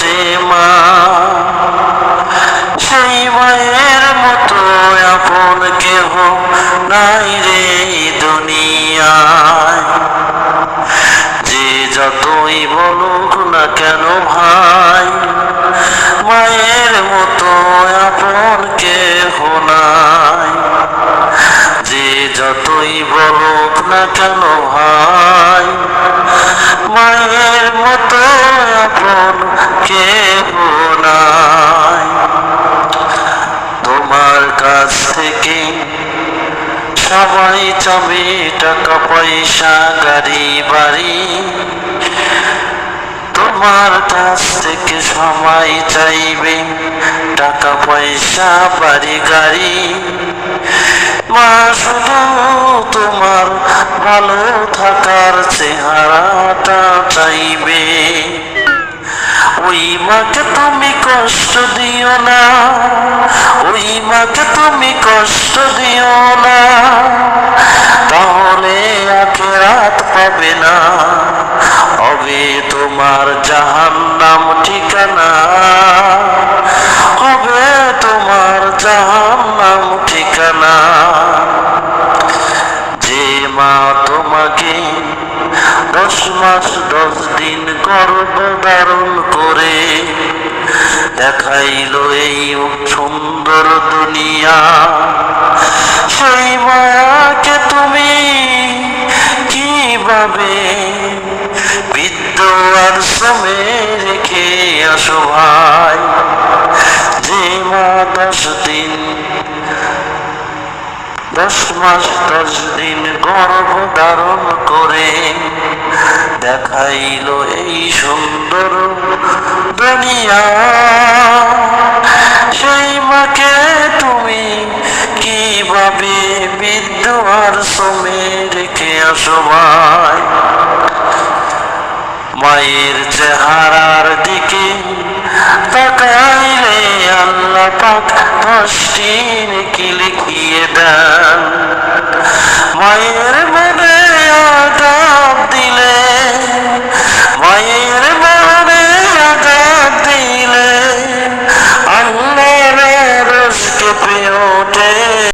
যে মা, সেই মায়ের মতো আপন কেহ নাই রে দুনিয়ায়। যে যতই বলুক না কেন ভাই, মায়ের মতো আপন কেহ নাই। যে যতই বলুক না কেন ভাই, মায়ের থেকে সবাই চাবে টাকা পয়সা, গাড়ি, বাড়ি। তোমার কাছ থেকে সবাই চাইবে। টাকা পয়সা, বাড়ি, গাড়ি। মা, শুধু তোমার ভালো থাকার চেহারাটা চাইবে। ওই মাকে তুমি কষ্ট দিও না। ওই মাকে তুমি কষ্ট দিও না, তাহলে আখেরাত পাবে না। হবে তোমার জাহান্নাম ঠিকানা। হবে তোমার জাহান্নাম ঠিকানা। যে মা তোমাকে দশ মাস, দশ দিন গর্ভ ধারণ করে দেখাইল এই সুন্দর দুনিয়া। বৃদ্ধ আর সমে রেখে আসো ভাই। যে মা দশ দিন, দশ মাস, দশ দিন গর্ভ ধারণ করে দেখাইল এই সুন্দর দুনিয়া। সেই মাকে তুমি কীভাবে বিদ্যুয়ার সমে রেখে আসো মায়ের চেহারার দিকে তাকাইলে আল্লাহ পাক দশটি কি লিখিয়ে দেন? মায়ের